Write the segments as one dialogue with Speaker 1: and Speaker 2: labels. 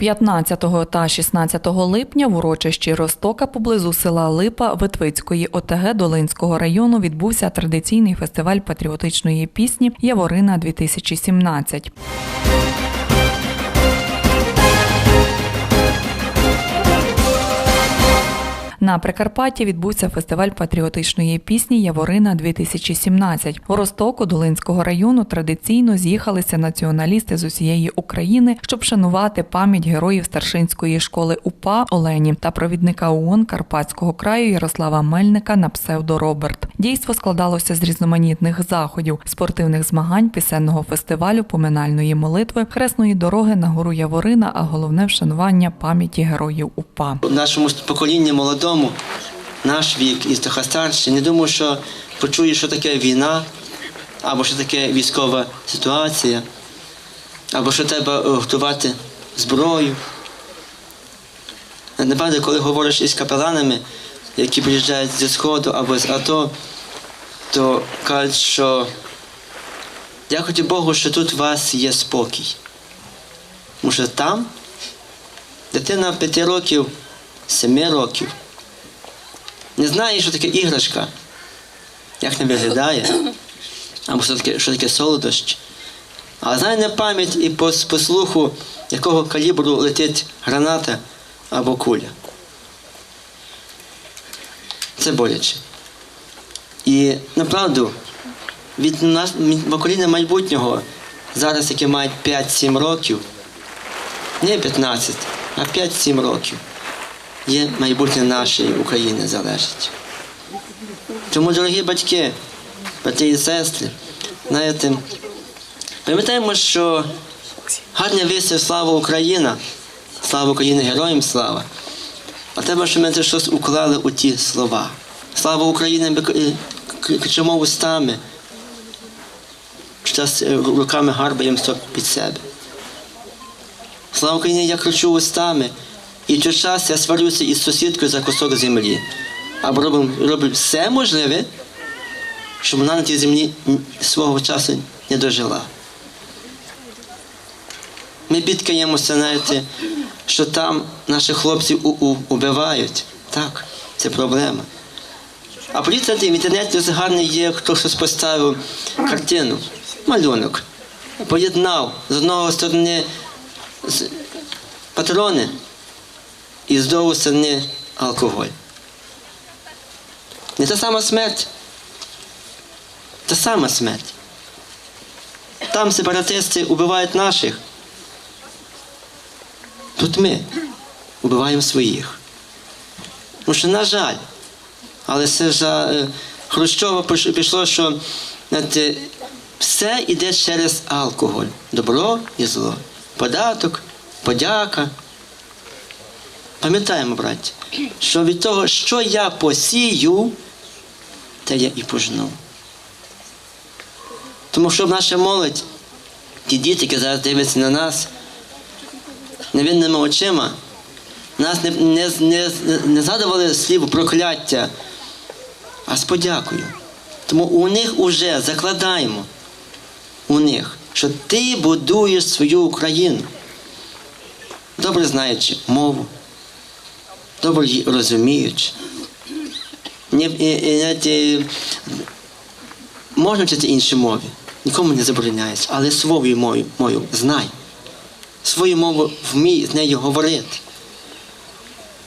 Speaker 1: 15 та 16 липня в урочищі Ростока поблизу села Липа Витвицької ОТГ Долинського району відбувся традиційний фестиваль патріотичної пісні Яворина 2017 На Прикарпатті відбувся фестиваль патріотичної пісні Яворина 2017 У Ростоку Долинського району традиційно з'їхалися націоналісти з усієї України, щоб шанувати пам'ять героїв старшинської школи УПА Олені та провідника ООН Карпатського краю Ярослава Мельника на псевдо Роберт. Дійство складалося з різноманітних заходів, спортивних змагань, пісенного фестивалю, поминальної молитви, хресної дороги на гору Яворина, а головне вшанування пам'яті героїв УПА.
Speaker 2: нашому поколінні молодому, наш вік і трохи старший, не думаю, що почує, що таке війна, або що таке військова ситуація, або що треба е, готувати зброю. Напевно, коли говориш із капеланами, які приїжджають зі Сходу або з АТО, то кажуть, що дякуйте Богу, що тут у вас є спокій. Тому що там дитина 5 років, 7 років не знає, що таке іграшка, як не виглядає, або що таке, що таке солодощ. Але знає на пам'ять і по, по слуху, якого калібру летить граната або куля. Це боляче. І направду, від нас від покоління майбутнього, зараз, які мають 5-7 років, не 15, а 5-7 років, є майбутнє нашої України залежить. Тому, дорогі батьки, брати і сестри, знаєте, пам'ятаємо, що гарний вислів слава Україна, слава Україні, героям слава. А треба, щоб ми це щось уклали у ті слова. Слава Україні, ми кричимо устами, час е, руками гарбаємо під себе. Слава Україні, я кричу устами, і той час я сварюся із сусідкою за кусок землі. Або роблю, роблю все можливе, щоб вона на тій землі свого часу не дожила. Ми бідкаємося, знаєте, що там наших хлопців убивають. Так, це проблема. А поліція в інтернеті ось гарний є, хто щось поставив картину, малюнок. Поєднав з одного сторони патрони і з другої сторони алкоголь. Не та сама смерть. Та сама смерть. Там сепаратисти убивають наших. Тут ми убиваємо своїх. Тому що, на жаль, але це за е, Хрущова пішло, що знаєте, все йде через алкоголь. Добро і зло. Податок, подяка. Пам'ятаємо, браті, що від того, що я посію, те я і пожну. Тому що наша молодь, ті діти, які зараз дивляться на нас, невинними очима, нас не, не, не, не згадували слів прокляття, а з подякою. Тому у них уже закладаємо у них, що ти будуєш свою Україну, добре знаючи мову, добре. Не, і, і, знаєте, можна вчити інші мови, нікому не забороняється, але свою мову, мою знай. Свою мову вмій з нею говорити.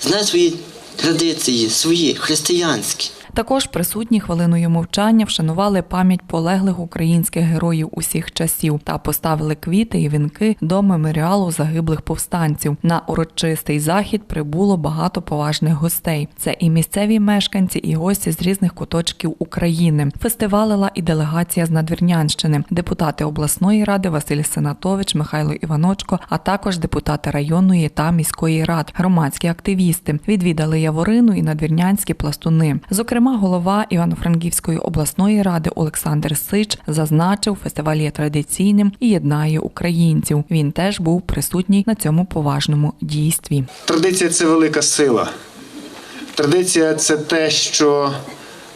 Speaker 2: Знай свої традиції, свої християнські.
Speaker 1: Також присутні хвилиною мовчання вшанували пам'ять полеглих українських героїв усіх часів та поставили квіти і вінки до меморіалу загиблих повстанців. На урочистий захід прибуло багато поважних гостей. Це і місцеві мешканці, і гості з різних куточків України. Фестивалила і делегація з Надвірнянщини, депутати обласної ради Василь Сенатович, Михайло Іваночко, а також депутати районної та міської рад, громадські активісти. Відвідали Яворину і надвірнянські пластуни. Зокрема, голова Івано-Франківської обласної ради Олександр Сич зазначив, фестиваль є традиційним і єднає українців. Він теж був присутній на цьому поважному дійстві.
Speaker 3: Традиція це велика сила. Традиція це те, що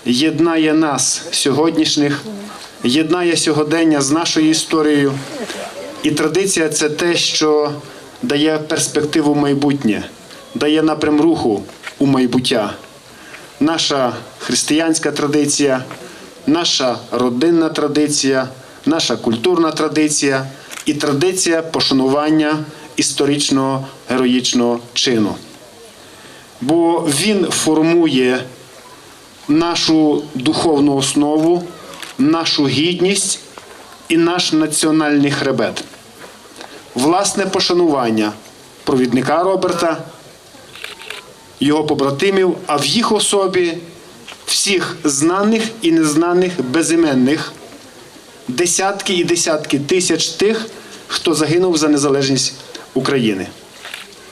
Speaker 3: єднає нас сьогоднішніх, єднає сьогодення з нашою історією. І традиція це те, що дає перспективу майбутнє, дає напрям руху у майбуття. Наша християнська традиція, наша родинна традиція, наша культурна традиція і традиція пошанування історичного героїчного чину. Бо він формує нашу духовну основу, нашу гідність і наш національний хребет. Власне пошанування провідника Роберта, його побратимів, а в їх особі всіх знаних і незнаних безіменних десятки і десятки тисяч тих, хто загинув за незалежність України.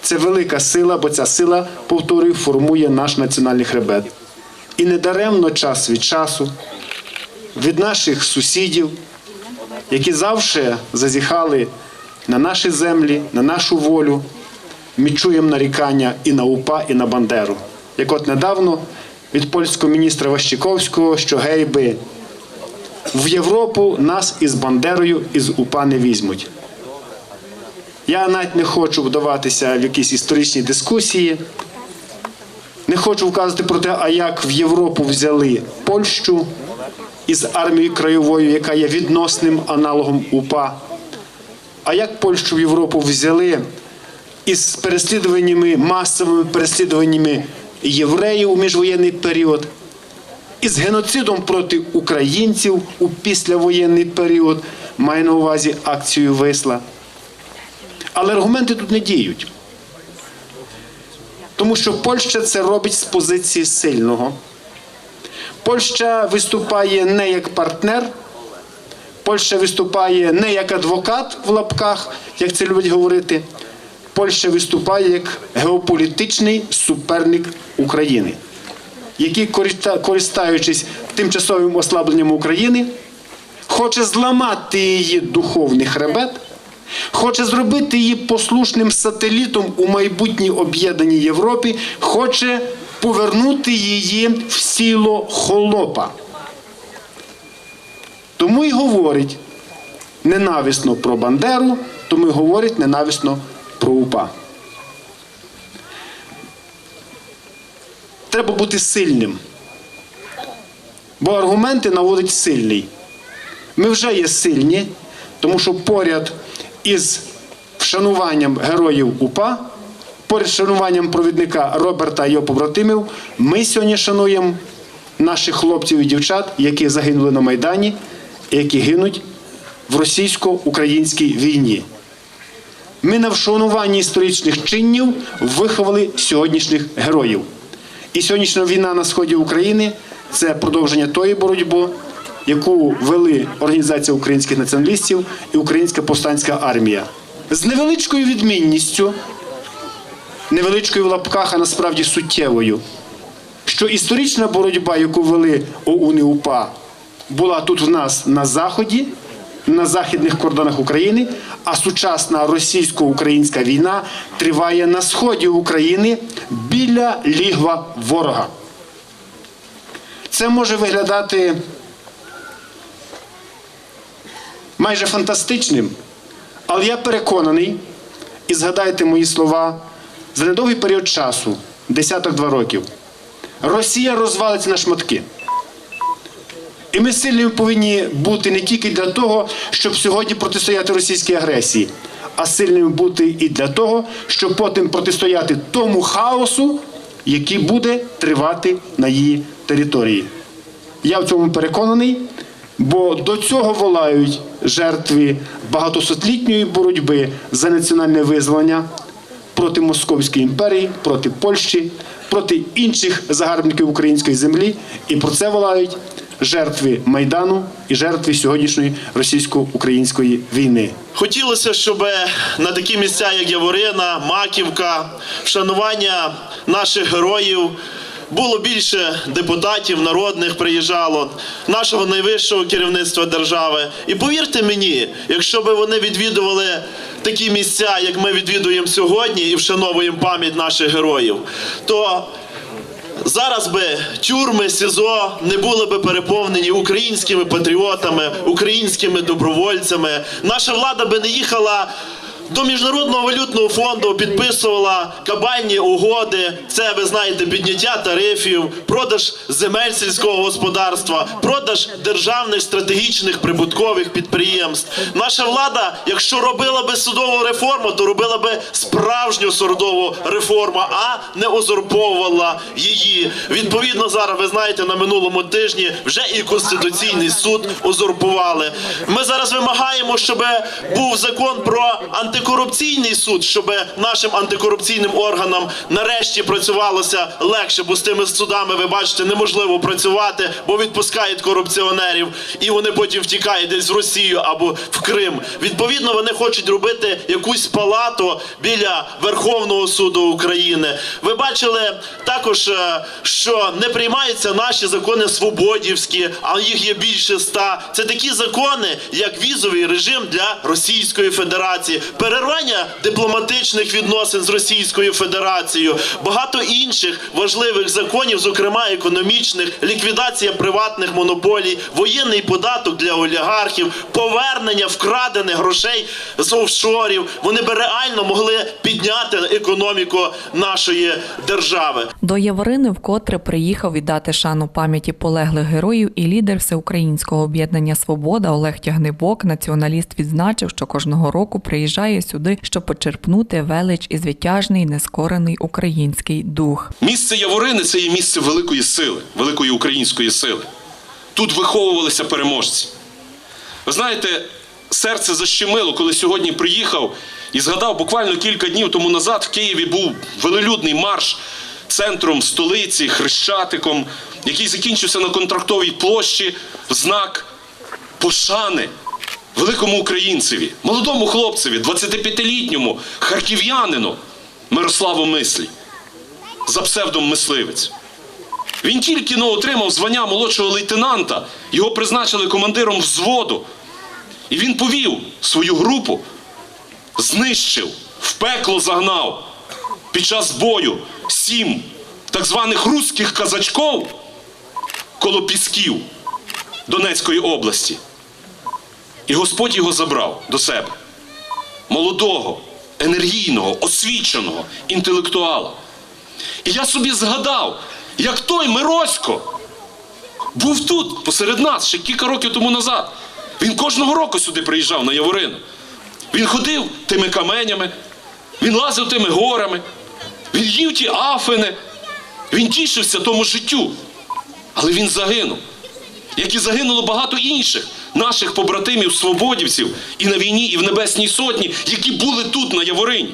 Speaker 3: Це велика сила, бо ця сила, повторюю, формує наш національний хребет. І недаремно час від часу від наших сусідів, які завжди зазіхали на наші землі, на нашу волю, ми чуємо нарікання і на УПА, і на Бандеру. Як от недавно від польського міністра Ващиковського, що гейби в Європу нас із Бандерою, із УПА не візьмуть. Я навіть не хочу вдаватися в якісь історичні дискусії. Не хочу вказувати про те, а як в Європу взяли Польщу із армією краєвою, яка є відносним аналогом УПА. А як Польщу в Європу взяли із переслідуваннями, масовими переслідуваннями євреїв у міжвоєнний період, із геноцидом проти українців у післявоєнний період, маю на увазі акцію Висла. Але аргументи тут не діють. Тому що Польща це робить з позиції сильного. Польща виступає не як партнер, Польща виступає не як адвокат в лапках, як це люблять говорити. Польща виступає як геополітичний суперник України, який, користуючись тимчасовим ослабленням України, хоче зламати її духовний хребет, хоче зробити її послушним сателітом у майбутній об'єднаній Європі, хоче повернути її в сіло холопа. Тому й говорить ненависно про Бандеру, тому й говорить ненависно про УПА. Треба бути сильним. Бо аргументи наводить сильний. Ми вже є сильні, тому що поряд із вшануванням героїв УПА, поряд з вшануванням провідника Роберта і його побратимів, ми сьогодні шануємо наших хлопців і дівчат, які загинули на Майдані, які гинуть в російсько-українській війні. Ми на вшануванні історичних чинів виховали сьогоднішніх героїв. І сьогоднішня війна на сході України це продовження тої боротьби, яку вели Організація українських націоналістів і Українська повстанська армія. З невеличкою відмінністю, невеличкою в лапках, а насправді суттєвою, що історична боротьба, яку вели ОУН і УПА, була тут в нас на Заході, на західних кордонах України, а сучасна російсько-українська війна триває на сході України біля лігва ворога. Це може виглядати майже фантастичним, але я переконаний, і згадайте мої слова, за недовгий період часу, десяток-два років, Росія розвалиться на шматки. І ми сильними повинні бути не тільки для того, щоб сьогодні протистояти російській агресії, а сильними бути і для того, щоб потім протистояти тому хаосу, який буде тривати на її території. Я в цьому переконаний, бо до цього волають жертви багатосотлітньої боротьби за національне визволення проти Московської імперії, проти Польщі, проти інших загарбників української землі, і про це волають жертви Майдану і жертви сьогоднішньої російсько-української війни.
Speaker 4: Хотілося, щоб на такі місця, як Яворина, Маківка, вшанування наших героїв. Було більше депутатів народних приїжджало, нашого найвищого керівництва держави. І повірте мені, якщо б вони відвідували такі місця, як ми відвідуємо сьогодні, і вшановуємо пам'ять наших героїв, то Зараз би тюрми СІЗО не були би переповнені українськими патріотами, українськими добровольцями. Наша влада би не їхала до Міжнародного валютного фонду підписувала кабальні угоди. Це ви знаєте, підняття тарифів, продаж земель сільського господарства, продаж державних стратегічних прибуткових підприємств. Наша влада, якщо робила би судову реформу, то робила би справжню судову реформу, а не узурповувала її. Відповідно, зараз ви знаєте, на минулому тижні вже і конституційний суд узурпували. Ми зараз вимагаємо, щоб був закон про антикорупційний суд, щоб нашим антикорупційним органам нарешті працювалося легше, бо з тими судами, ви бачите, неможливо працювати, бо відпускають корупціонерів, і вони потім втікають десь в Росію або в Крим. Відповідно, вони хочуть робити якусь палату біля Верховного суду України. Ви бачили також, е, що не приймаються наші закони свободівські, а їх є більше ста. Це такі закони, як візовий режим для Російської Федерації, перервання дипломатичних відносин з Російською Федерацією, багато інших важливих законів, зокрема економічних, ліквідація приватних монополій, воєнний податок для олігархів, повернення вкрадених грошей з офшорів. Вони би реально могли підняти економіку нашої держави.
Speaker 1: До Яворини вкотре приїхав віддати шану пам'яті полеглих героїв і лідер всеукраїнського об'єднання Свобода Олег Тягнибок, націоналіст, відзначив, що кожного року приїжджає сюди, щоб почерпнути велич і звитяжний нескорений український дух.
Speaker 5: Місце Яворини це є місце великої сили, великої української сили. Тут виховувалися переможці. Ви знаєте, серце защемило, коли сьогодні приїхав і згадав буквально кілька днів тому назад в Києві був велелюдний марш центром столиці, хрещатиком, який закінчився на контрактовій площі в знак пошани великому українцеві, молодому хлопцеві, 25-літньому харків'янину Мирославу Мислі за псевдом мисливець. Він тільки но отримав звання молодшого лейтенанта, його призначили командиром взводу. І він повів свою групу, знищив, в пекло загнав під час бою сім так званих руських казачков коло Пісків Донецької області. І Господь його забрав до себе. Молодого, енергійного, освіченого, інтелектуала. І я собі згадав, як той Миросько був тут, посеред нас, ще кілька років тому назад. Він кожного року сюди приїжджав на Яворину. Він ходив тими каменями, він лазив тими горами, він їв ті афини, він тішився тому життю. Але він загинув. Як і загинуло багато інших наших побратимів, свободівців і на війні, і в Небесній Сотні, які були тут, на Яворині.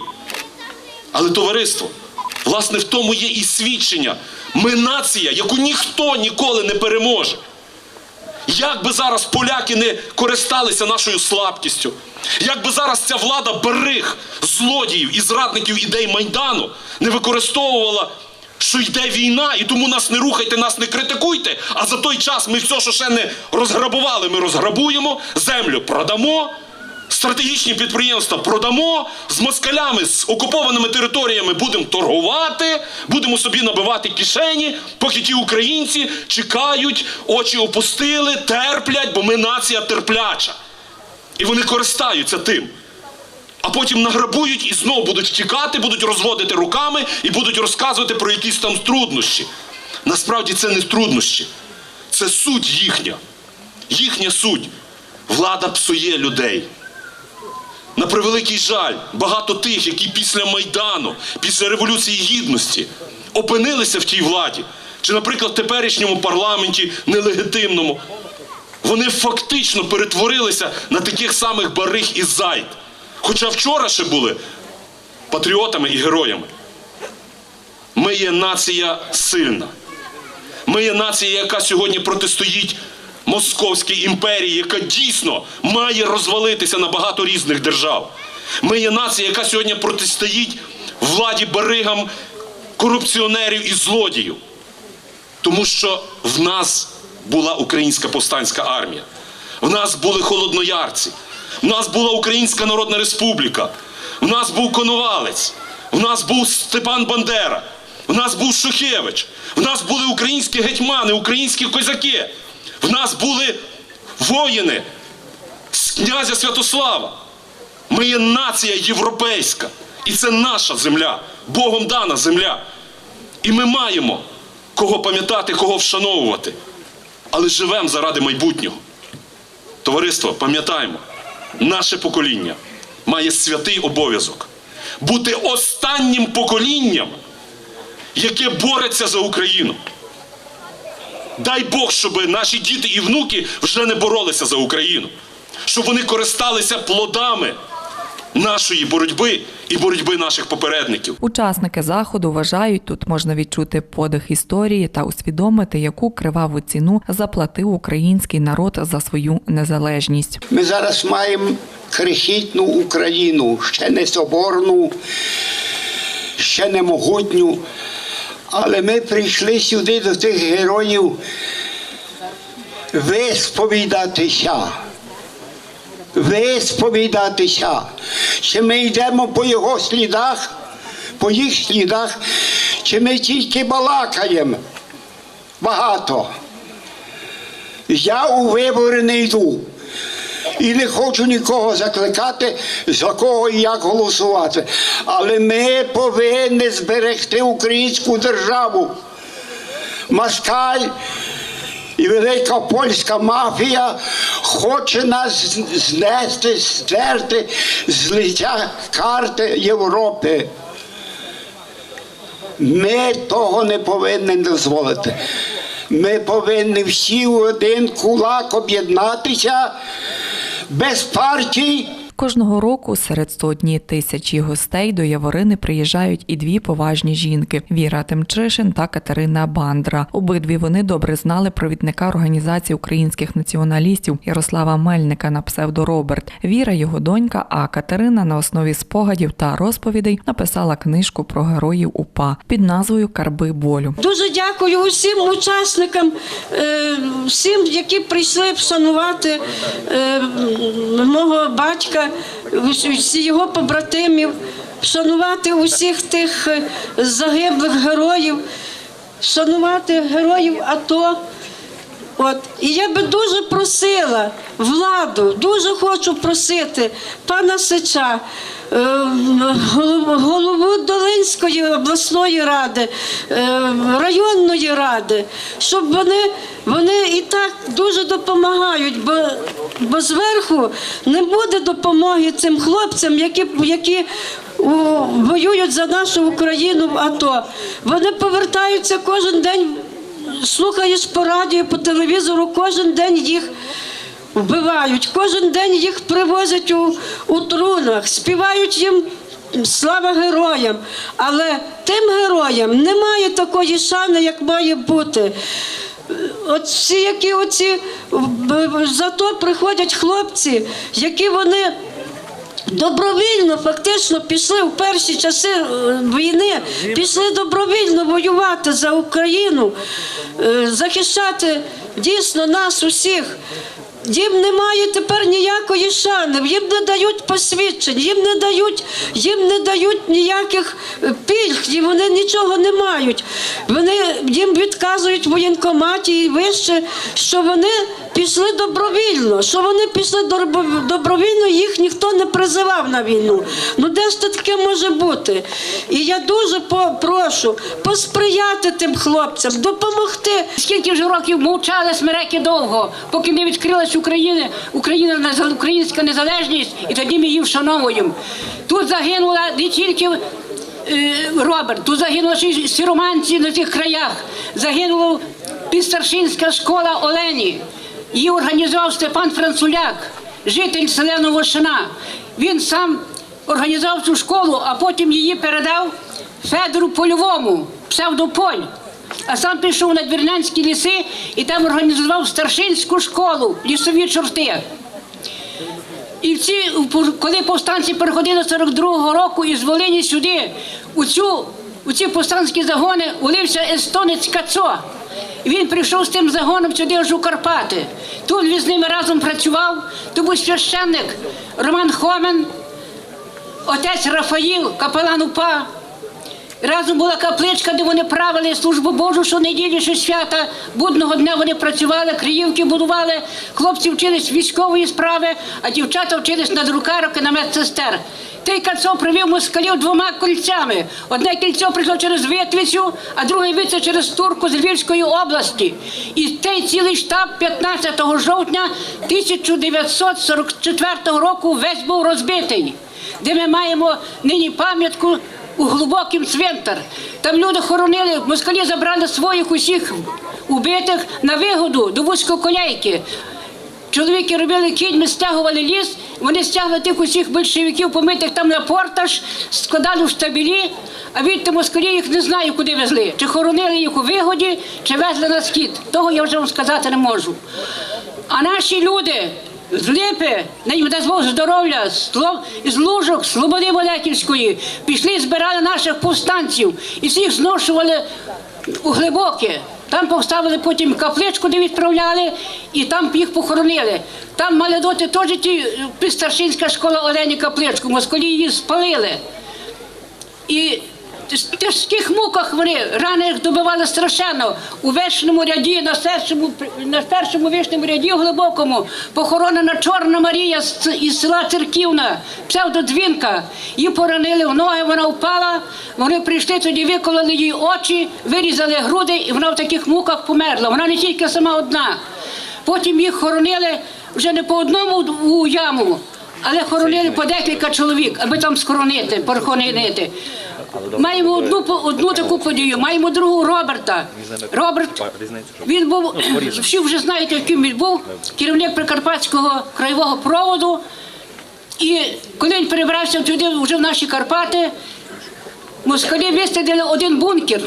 Speaker 5: Але товариство, власне, в тому є і свідчення. Ми нація, яку ніхто ніколи не переможе. Як би зараз поляки не користалися нашою слабкістю, як би зараз ця влада бариг, злодіїв і зрадників ідей Майдану не використовувала, що йде війна, і тому нас не рухайте, нас не критикуйте, а за той час ми все, що ще не розграбували, ми розграбуємо, землю продамо, стратегічні підприємства продамо, з москалями, з окупованими територіями будемо торгувати, будемо собі набивати кишені, поки ті українці чекають, очі опустили, терплять, бо ми нація терпляча. І вони користаються тим. А потім награбують і знову будуть втікати, будуть розводити руками і будуть розказувати про якісь там труднощі. Насправді це не труднощі, це суть їхня. Їхня суть. Влада псує людей. На превеликий жаль, багато тих, які після Майдану, після Революції Гідності опинилися в тій владі, чи, наприклад, в теперішньому парламенті нелегітимному, вони фактично перетворилися на таких самих бариг і зайд. Хоча вчора ще були патріотами і героями. Ми є нація сильна. Ми є нація, яка сьогодні протистоїть Московській імперії, яка дійсно має розвалитися на багато різних держав. Ми є нація, яка сьогодні протистоїть владі баригам, корупціонерів і злодіїв. Тому що в нас була українська повстанська армія, в нас були холодноярці, в нас була Українська Народна Республіка, в нас був Коновалець, в нас був Степан Бандера, в нас був Шухевич, в нас були українські гетьмани, українські козаки, в нас були воїни з князя Святослава. Ми є нація європейська. І це наша земля, Богом дана земля. І ми маємо кого пам'ятати, кого вшановувати. Але живемо заради майбутнього. Товариство, пам'ятаємо, наше покоління має святий обов'язок бути останнім поколінням, яке бореться за Україну. Дай Бог, щоб наші діти і внуки вже не боролися за Україну, щоб вони користалися плодами нашої боротьби і боротьби наших попередників.
Speaker 1: Учасники заходу вважають, тут можна відчути подих історії та усвідомити, яку криваву ціну заплатив український народ за свою незалежність.
Speaker 6: Ми зараз маємо крихітну Україну, ще не соборну, ще не могутню. Але ми прийшли сюди до тих героїв висповідатися. Висповідатися. Чи ми йдемо по його слідах, по їх слідах, чи ми тільки балакаємо багато. Я у вибори не йду. І не хочу нікого закликати, за кого і як голосувати. Але ми повинні зберегти українську державу. Москаль і велика польська мафія хоче нас знести, стерти з лиця карти Європи. Ми того не повинні дозволити. Ми повинні всі в один кулак об'єднатися без партій.
Speaker 1: Кожного року серед сотні тисячі гостей до Яворини приїжджають і дві поважні жінки Віра Тимчишин та Катерина Бандра. Обидві вони добре знали провідника організації українських націоналістів Ярослава Мельника на псевдо Роберт. Віра його донька, а Катерина на основі спогадів та розповідей написала книжку про героїв УПА під назвою Карби болю.
Speaker 7: Дуже дякую усім учасникам, е, всім, які прийшли вшанувати е, мого батька, його побратимів, вшанувати усіх тих е, загиблих героїв, шанувати героїв АТО. От і я би дуже просила владу, дуже хочу просити пана Сича, е, голову- Долинської обласної ради, е, районної ради, щоб вони, вони і так дуже допомагають, бо, бо зверху не буде допомоги цим хлопцям, які, які воюють за нашу Україну в АТО. Вони повертаються кожен день слухаєш по радіо, по телевізору, кожен день їх вбивають, кожен день їх привозять у, у трунах, співають їм слава героям. Але тим героям немає такої шани, як має бути. От всі, які оці зато приходять хлопці, які вони добровільно фактично пішли в перші часи е, війни, пішли добровільно воювати за Україну, е, захищати дійсно нас усіх. Їм немає тепер ніякої шани, їм не дають посвідчень, їм не дають, їм не дають ніяких е, пільг, і вони нічого не мають. Вони їм відказують в воєнкоматі і вище, що вони пішли добровільно, що вони пішли добровільно, їх ніхто не призивав на війну. Ну де ж це таке може бути? І я дуже по- прошу посприяти тим хлопцям, допомогти.
Speaker 8: Скільки вже років мовчали смереки довго, поки не відкрилась Україна, Україна українська незалежність, і тоді ми її вшановуємо. Тут загинула не тільки е, Роберт, тут й сіроманці на тих краях. Загинула підстаршинська школа Олені. Її організував Степан Француляк, житель села Новошина. Він сам організував цю школу, а потім її передав Федору Польовому, псевдополь. А сам пішов на Двірнянські ліси і там організував старшинську школу, лісові чорти. І ці, коли повстанці переходили 42-го року із Волині сюди, у, цю, у ці повстанські загони улився естонець Кацо. Він прийшов з тим загоном сюди аж у Карпати. Тут він з ними разом працював. То був священник Роман Хомен, отець Рафаїл, капелан УПА. Разом була капличка, де вони правили службу Божу, що неділі, що свята. Будного дня вони працювали, криївки будували, хлопці вчились військової справи, а дівчата вчились на друкарок і на медсестер. Той Кацов привів москалів двома кільцями. Одне кільцо прийшло через Витвицю, а друге віце через Турку з Львівської області. І той цілий штаб 15 жовтня 1944 року весь був розбитий, де ми маємо нині пам'ятку у глибокий цвинтар. Там люди хоронили, москалі забрали своїх усіх убитих на вигоду до вузькоколейки. Чоловіки робили кіньми, стягували ліс, вони стягли тих усіх большевиків, помитих там на портаж, складали в штабелі, а відти москалі їх не знаю, куди везли. Чи хоронили їх у вигоді, чи везли на схід. Того я вже вам сказати не можу. А наші люди з Липи, не дасть Бог здоров'я, з Лужок, з Слободи Молеківської, пішли, збирали наших повстанців і всіх зношували у глибоке. Там поставили потім капличку, де відправляли, і там їх похоронили. Там мали доти теж ті е, старшинська школа Олені Капличку, москалі її спалили. І в тяжких муках вони рани їх добивали страшенно. У вершному ряді, на першому, на першому вишньому ряді глибокому, похоронена Чорна Марія з із села Церківна, псевдодзвінка. Її поранили в ноги, вона впала. Вони прийшли тоді, викололи їй очі, вирізали груди, і вона в таких муках померла. Вона не тільки сама одна. Потім їх хоронили вже не по одному у яму, але хоронили по декілька чоловік, аби там схоронити, порхонити. Маємо одну одну таку подію, маємо другу Роберта. Роберт він був всі вже знаєте, яким він був керівник Прикарпатського краєвого проводу. І коли він перебрався туди, вже в наші Карпати, москалі висадили один бункер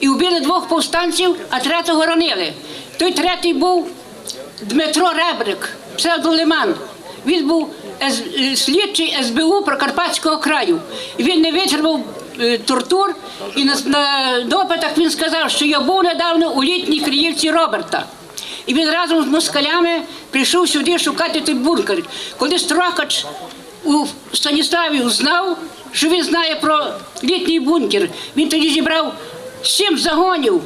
Speaker 8: і вбили двох повстанців, а третього ранили. Той третій був Дмитро Ребрик, псевдолиман. Він був е, слідчий СБУ Прокарпатського краю. Він не витримав тортур, і на, на допитах він сказав, що я був недавно у літній Криївці Роберта. І він разом з москалями прийшов сюди шукати той бункер. Коли Строкач у Станіславі узнав, що він знає про літній бункер, він тоді зібрав сім загонів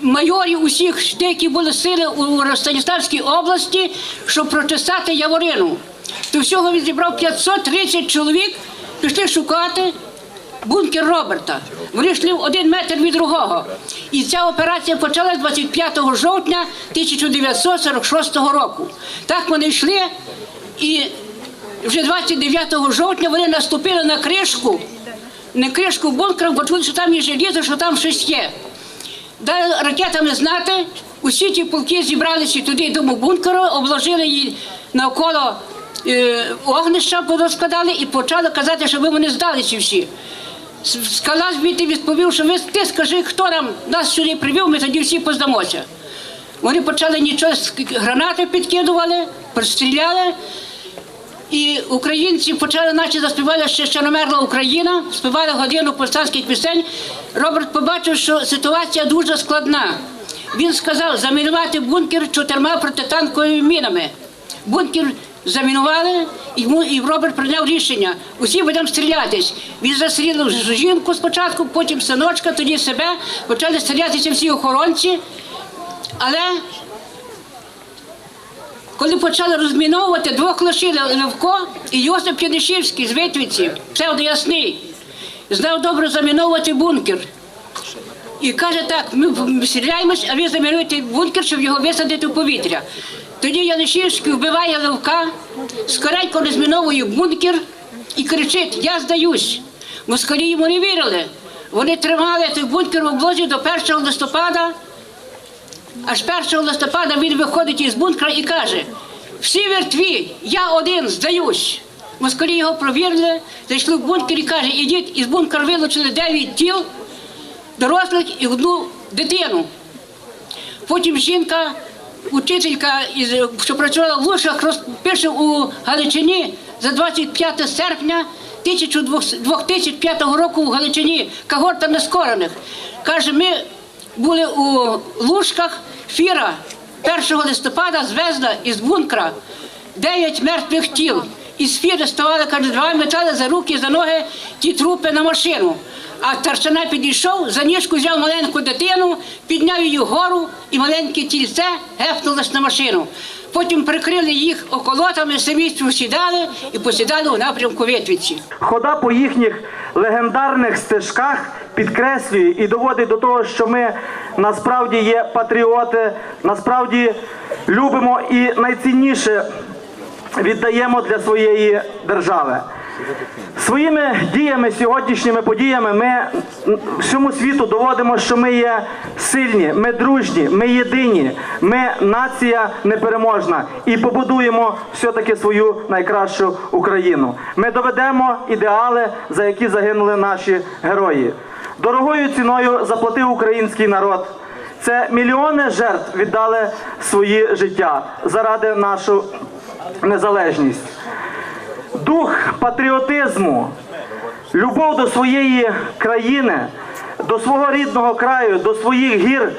Speaker 8: майорів усіх, які були сили у Станіславській області, щоб прочесати Яворину. То всього він зібрав 530 чоловік, пішли шукати бункер Роберта. Вони йшли один метр від другого. І ця операція почалась 25 жовтня 1946 року. Так вони йшли, і вже 29 жовтня вони наступили на кришку, не кришку бункера, бо що там є желізо, що там щось є. Дали ракетами знати, усі ті полки зібралися туди до бункеру, обложили її навколо е, огнища, порозкладали і почали казати, що ви вони здалися всі. С- Скала звідти відповів, що ви ти скажи, хто нам нас сюди привів, ми тоді всі поздамося. Вони почали нічого, гранати підкидували, простріляли. І українці почали, наче заспівали ще ще не Україна, співали годину повстанських пісень. Роберт побачив, що ситуація дуже складна. Він сказав замінувати бункер чотирма протитанковими мінами. Бункер замінували, йому- і Роберт прийняв рішення. Усі будемо стрілятись. Він застрілив жінку спочатку, потім синочка, тоді себе. Почали стрілятися всі охоронці. Але коли почали розміновувати, двох лишили Левко і Йосип Янишівський з Витвиці, псевдоясний, знав добре заміновувати бункер. І каже так, ми стріляємось, а ви замінуєте бункер, щоб його висадити в повітря. Тоді Янишівський вбиває Левка, скоренько розміновує бункер і кричить: Я здаюсь. Москалі йому не вірили. Вони тримали той бункер в облозі до 1 листопада. Аж 1 листопада він виходить із бункера і каже: всі мертві, я один здаюсь. Москалі його провірили, зайшли в бункер і каже, ідіть із бункера вилучили 9 тіл, дорослих і одну дитину. Потім жінка, учителька, що працювала в Лушах, роз- пише у Галичині за 25 серпня 2005 року в Галичині, когорта нескорених. Каже, ми були у Лужках, фіра 1 листопада звезла із бункера 9 мертвих тіл. Із фіри ставали, каже, два метали за руки, за ноги ті трупи на машину. А старшина підійшов, за ніжку взяв маленьку дитину, підняв її вгору, і маленьке тільце гепнулось на машину. Потім прикрили їх околотами, самі сідали і посідали у напрямку Витвиці.
Speaker 9: Хода по їхніх легендарних стежках підкреслює і доводить до того, що ми насправді є патріоти, насправді любимо і найцінніше віддаємо для своєї держави. Своїми діями, сьогоднішніми подіями ми всьому світу доводимо, що ми є сильні, ми дружні, ми єдині, ми нація непереможна і побудуємо все-таки свою найкращу Україну. Ми доведемо ідеали, за які загинули наші герої. Дорогою ціною заплатив український народ. Це мільйони жертв віддали свої життя заради нашу незалежність дух патріотизму, любов до своєї країни, до свого рідного краю, до своїх гір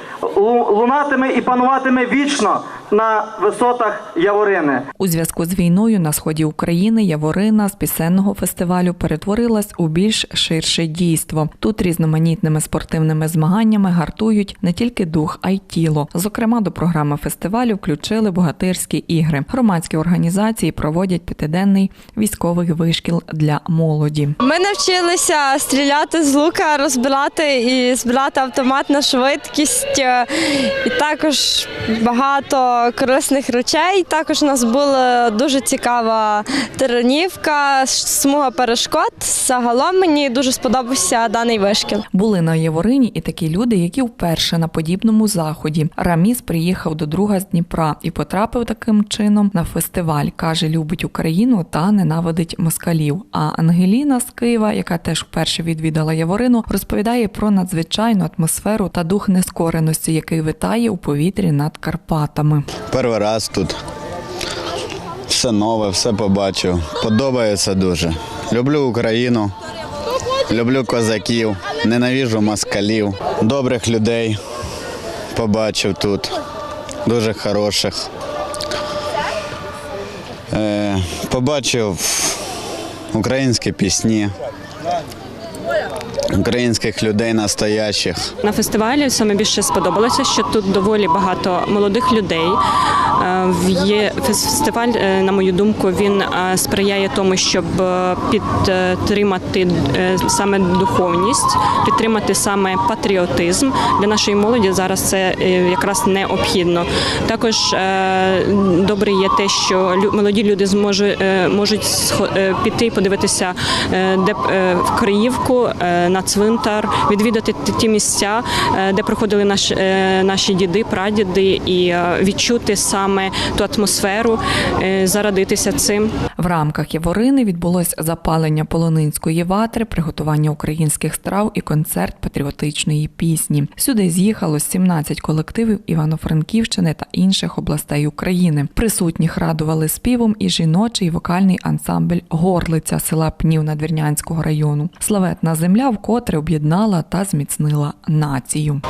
Speaker 9: лунатиме і пануватиме вічно на висотах Яворини.
Speaker 1: У зв'язку з війною на сході України Яворина з пісенного фестивалю перетворилась у більш ширше дійство. Тут різноманітними спортивними змаганнями гартують не тільки дух, а й тіло. Зокрема, до програми фестивалю включили богатирські ігри. Громадські організації проводять п'ятиденний військовий вишкіл для молоді.
Speaker 10: Ми навчилися стріляти з лука, розбирати і збирати автомат на швидкість. е, І також багато корисних речей. Також у нас була дуже цікава тиранівка, смуга перешкод. Загалом мені дуже сподобався даний вишкіл.
Speaker 1: Були на Яворині і такі люди, які вперше на подібному заході. Раміс приїхав до друга з Дніпра і потрапив таким чином на фестиваль. каже, любить Україну та ненавидить москалів. А Ангеліна з Києва, яка теж вперше відвідала Яворину, розповідає про надзвичайну атмосферу та дух нескореності, який витає у повітрі над Карпатами.
Speaker 11: Перший раз тут. Все нове, все побачив. Подобається дуже. Люблю Україну, люблю козаків, ненавіжу москалів, добрих людей побачив тут, дуже хороших. Е, побачив українські пісні, українських людей настоящих.
Speaker 12: На фестивалі саме більше сподобалося, що тут доволі багато молодих людей. Е, фестиваль, е, на мою думку, він е, сприяє тому, щоб підтримати саме духовність, підтримати саме патріотизм для нашої молоді. Зараз це якраз необхідно. Також добре є те, що молоді люди зможуть можуть піти подивитися, е, де в Криївку на цвинтар, відвідати ті- місця, е, де проходили наш, е, наші діди, прадіди, і е, відчути саме ту атмосферу, зарадитися цим.
Speaker 1: В рамках Яворини відбулось запалення полонинської ватри, приготування українських страв і концерт патріотичної пісні. Сюди з'їхало 17 колективів Івано-Франківщини та інших областей України. Присутніх радували співом і жіночий вокальний ансамбль Горлиця села Пнів Надвірнянського району. Славетна земля вкотре об'єднала та зміцнила націю.